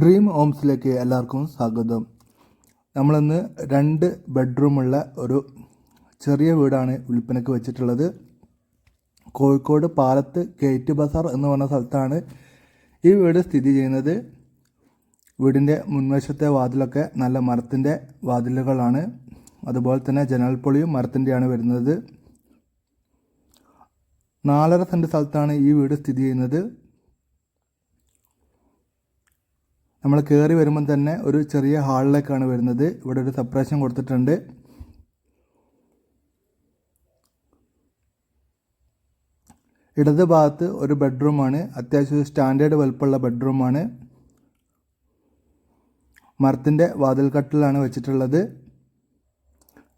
Dream ഹോംസിലേക്ക് എല്ലാവർക്കും സ്വാഗതം. നമ്മളിന്ന് രണ്ട് ബെഡ്റൂമുള്ള ഒരു ചെറിയ വീടാണ് വിൽപ്പനയ്ക്ക് വെച്ചിട്ടുള്ളത്. കോഴിക്കോട് പാലത്ത് ഗേറ്റ് ബസാർ എന്ന് പറഞ്ഞ സ്ഥലത്താണ് ഈ വീട് സ്ഥിതി ചെയ്യുന്നത്. വീടിന്റെ മുൻവശത്തെ വാതിലൊക്കെ നല്ല മരത്തിന്റെ വാതിലുകളാണ്. അതുപോലെ തന്നെ ജനൽപ്പൊളിയും മരത്തിന്റെയാണ് വരുന്നത്. നാലര സെന്റ് സ്ഥലത്താണ് ഈ വീട് സ്ഥിതി ചെയ്യുന്നത്. നമ്മൾ കയറി വരുമ്പം തന്നെ ഒരു ചെറിയ ഹാളിലേക്കാണ് വരുന്നത്. ഇവിടെ ഒരു സെപ്പറേഷൻ കൊടുത്തിട്ടുണ്ട്. ഇടത് ഭാഗത്ത് ഒരു ബെഡ്റൂമാണ്. അത്യാവശ്യം സ്റ്റാൻഡേർഡ് വലുപ്പമുള്ള ബെഡ്റൂമാണ്. മരത്തിന്റെ വാതിൽക്കട്ടിലാണ് വെച്ചിട്ടുള്ളത്.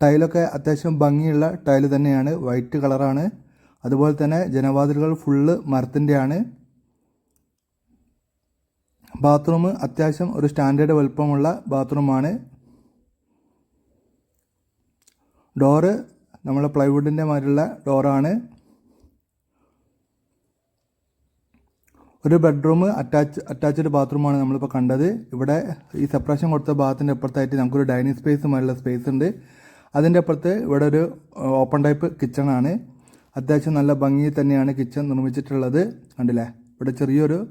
ടൈലൊക്കെ അത്യാവശ്യം ഭംഗിയുള്ള ടൈൽ തന്നെയാണ്. വൈറ്റ് കളറാണ്. അതുപോലെ തന്നെ ജനവാതിലുകൾ ഫുള്ള് മരത്തിന്റെയാണ്. ബാത്റൂം അത്യാവശ്യം ഒരു സ്റ്റാൻഡേർഡ് വലുപ്പമുള്ള ബാത്റൂമാണ്. ഡോറ് നമ്മൾ പ്ലൈവുഡിന്റെ മാതിരിയുള്ള ഡോറാണ്. ഒരു ബെഡ്റൂം അറ്റാച്ച് അറ്റാച്ച്ഡ് ബാത്റൂമാണ് നമ്മളിപ്പോൾ കണ്ടത്. ഇവിടെ ഈ സെപ്പറേഷൻ കൊടുത്ത ഭാഗത്തിന്റെ അപ്പുറത്തായിട്ട് നമുക്കൊരു ഡൈനിങ് സ്പേസ് മാതിരിയുള്ള സ്പേസ് ഉണ്ട്. അതിന്റെ അപ്പുറത്ത് ഇവിടെ ഒരു ഓപ്പൺ ടൈപ്പ് കിച്ചണാണ്. അത്യാവശ്യം നല്ല ഭംഗി തന്നെയാണ് കിച്ചൺ നിർമ്മിച്ചിട്ടുള്ളത്. കണ്ടില്ലേ? ഇവിടെ ചെറിയൊരു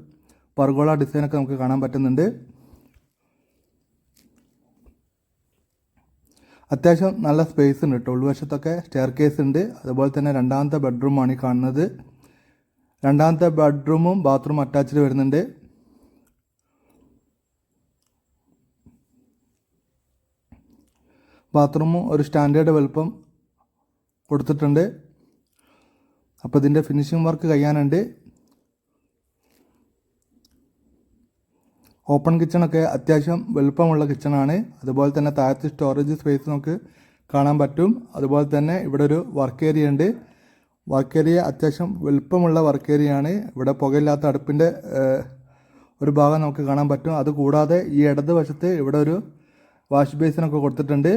പർഗോള ഡിസൈനൊക്കെ നമുക്ക് കാണാൻ പറ്റുന്നുണ്ട്. അത്യാവശ്യം നല്ല സ്പേസ് ഉണ്ട് കേട്ടോ. ഉൾവശത്തൊക്കെ സ്റ്റെയർ കേസ് ഉണ്ട്. അതുപോലെ തന്നെ രണ്ടാമത്തെ ബെഡ്റൂമാണ് ഈ കാണുന്നത്. രണ്ടാമത്തെ ബെഡ്റൂമും ബാത്റൂം അറ്റാച്ച്ഡ് വരുന്നുണ്ട്. ബാത്റൂമും ഒരു സ്റ്റാൻഡേർഡ് വലുപ്പം കൊടുത്തിട്ടുണ്ട്. അപ്പോൾ ഇതിന്റെ ഫിനിഷിംഗ് വർക്ക് കഴിയാനുണ്ട്. ഓപ്പൺ കിച്ചണൊക്കെ അത്യാവശ്യം വലുപ്പമുള്ള കിച്ചണാണ്. അതുപോലെ തന്നെ താഴത്തെ സ്റ്റോറേജ് സ്പേസ് നമുക്ക് കാണാൻ പറ്റും. അതുപോലെ തന്നെ ഇവിടെ ഒരു വർക്ക് ഏരിയ ഉണ്ട്. വർക്ക് ഏരിയ അത്യാവശ്യം വലുപ്പമുള്ള വർക്ക് ഏരിയയാണ് ഇവിടെ പുകയില്ലാത്ത അടുപ്പിന്റെ ഒരു ഭാഗം നമുക്ക് കാണാൻ പറ്റും. അതുകൂടാതെ ഈ ഇടത് വശത്ത് ഇവിടെ ഒരു വാഷ് ബേസിനൊക്കെ കൊടുത്തിട്ടുണ്ട്.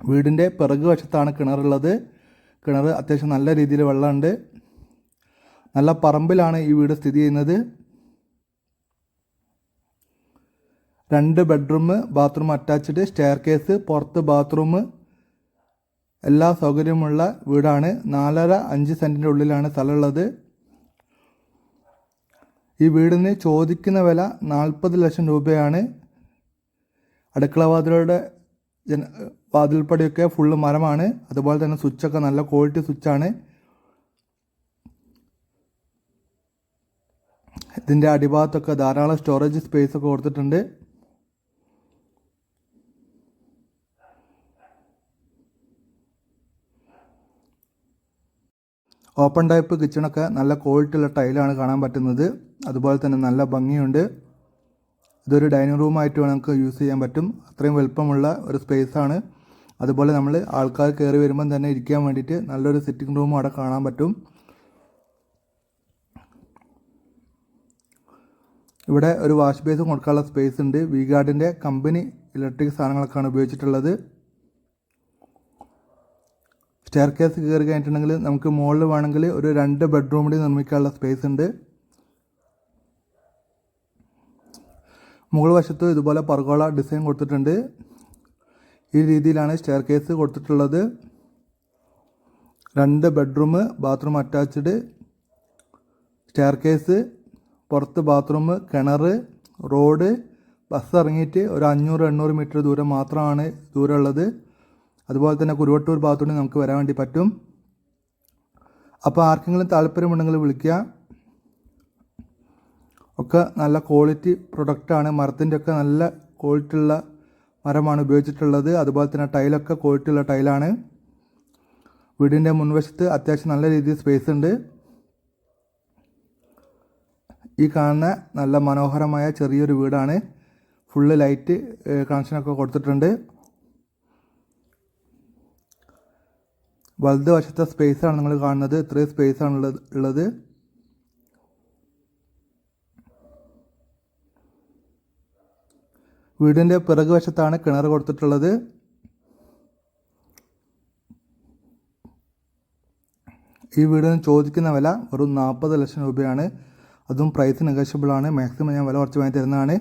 വീടിന്റെ പിറകു വശത്താണ് കിണറുള്ളത്. കിണർ അത്യാവശ്യം നല്ല രീതിയിൽ വെള്ളമുണ്ട്. നല്ല പറമ്പിലാണ് ഈ വീട് സ്ഥിതി ചെയ്യുന്നത്. രണ്ട് bedroom bathroom attached staircase പുറത്ത് ബാത്റൂം. എല്ലാ സൗകര്യമുള്ള വീടാണ്. നാലര അഞ്ച് സെന്റിന്റെ ഉള്ളിലാണ് സ്ഥലമുള്ളത്. ഈ വീടിന് ചോദിക്കുന്ന വില നാൽപ്പത് ലക്ഷം രൂപയാണ്. അടുക്കള വാതിലുകളുടെ ജന വാതിൽപ്പടിയൊക്കെ ഫുള്ള് മരമാണ്. അതുപോലെ തന്നെ സ്വിച്ചൊക്കെ നല്ല ക്വാളിറ്റി സ്വിച്ചാണ് ഇതിന്റെ അടിഭാഗത്തൊക്കെ ധാരാളം സ്റ്റോറേജ് സ്പേസ് ഒക്കെ കൊടുത്തിട്ടുണ്ട്. ഓപ്പൺ ടൈപ്പ് കിച്ചണൊക്കെ നല്ല ക്വാളിറ്റി ഉള്ള ടൈലാണ് കാണാൻ പറ്റുന്നത്. അതുപോലെ തന്നെ നല്ല ഭംഗിയുണ്ട്. ഇതൊരു ഡൈനിങ് റൂമായിട്ട് നമുക്ക് യൂസ് ചെയ്യാൻ പറ്റും. അത്രയും വലുപ്പമുള്ള ഒരു സ്പേസാണ് അതുപോലെ നമ്മൾ ആൾക്കാർ കയറി വരുമ്പം തന്നെ ഇരിക്കാൻ വേണ്ടിയിട്ട് നല്ലൊരു സിറ്റിംഗ് റൂമും അവിടെ കാണാൻ പറ്റും. ഇവിടെ ഒരു വാഷ് ബേസും കൊടുക്കാനുള്ള സ്പേസ് ഉണ്ട്. വി ഗാർഡിന്റെ കമ്പനി ഇലക്ട്രിക് സാധനങ്ങളൊക്കെയാണ് ഉപയോഗിച്ചിട്ടുള്ളത്. സ്റ്റെയർ കേസ് കയറി കഴിഞ്ഞിട്ടുണ്ടെങ്കിൽ നമുക്ക് മുകളിൽ വേണമെങ്കിൽ ഒരു രണ്ട് ബെഡ്റൂം കൂടി നിർമ്മിക്കാനുള്ള സ്പേസ് ഉണ്ട്. മുകൾ വശത്ത് ഇതുപോലെ പർഗോള ഡിസൈൻ കൊടുത്തിട്ടുണ്ട്. ഈ രീതിയിലാണ് സ്റ്റെയർ കേസ് കൊടുത്തിട്ടുള്ളത്. രണ്ട് bedroom bathroom attached staircase പുറത്ത് ബാത്റൂം കിണർ റോഡ് ബസ് ഇറങ്ങിയിട്ട് ഒരു അഞ്ഞൂറ് എണ്ണൂറ് മീറ്റർ ദൂരം മാത്രമാണ് ദൂരമുള്ളത്. അതുപോലെ തന്നെ കുരുവട്ടൂർ ഭാഗത്തുനിന്ന് നമുക്ക് വരാൻ വേണ്ടി പറ്റും. അപ്പോൾ ആർക്കെങ്കിലും താല്പര്യമുണ്ടെങ്കിൽ വിളിക്കുക. ഒക്കെ നല്ല ക്വാളിറ്റി പ്രൊഡക്റ്റാണ് മരത്തിന്റെ ഒക്കെ നല്ല ക്വാളിറ്റി ഉള്ള മരമാണ് ഉപയോഗിച്ചിട്ടുള്ളത്. അതുപോലെ തന്നെ ടൈലൊക്കെ ക്വാളിറ്റി ഉള്ള ടൈലാണ് വീടിന്റെ മുൻവശത്ത് അത്യാവശ്യം നല്ല രീതിയിൽ സ്പേസ് ഉണ്ട്. ഈ കാണുന്ന നല്ല മനോഹരമായ ചെറിയൊരു വീടാണ്. ഫുള്ള് ലൈറ്റ് കണക്ഷനൊക്കെ കൊടുത്തിട്ടുണ്ട്. വലത് വശത്തെ സ്പേസാണ് നിങ്ങൾ കാണുന്നത്. ഇത്രയും സ്പേസാണ് ഉള്ളത് വീടിന്റെ പിറകു വശത്താണ് കിണർ കൊടുത്തിട്ടുള്ളത്. ഈ വീടിന് ചോദിക്കുന്ന വില വെറും നാൽപ്പത് ലക്ഷം രൂപയാണ്. അതും പ്രൈസ് നെഗോഷ്യബിൾ ആണ്. മാക്സിമം ഞാൻ വില കുറച്ച് വാങ്ങി തരുന്നതാണ്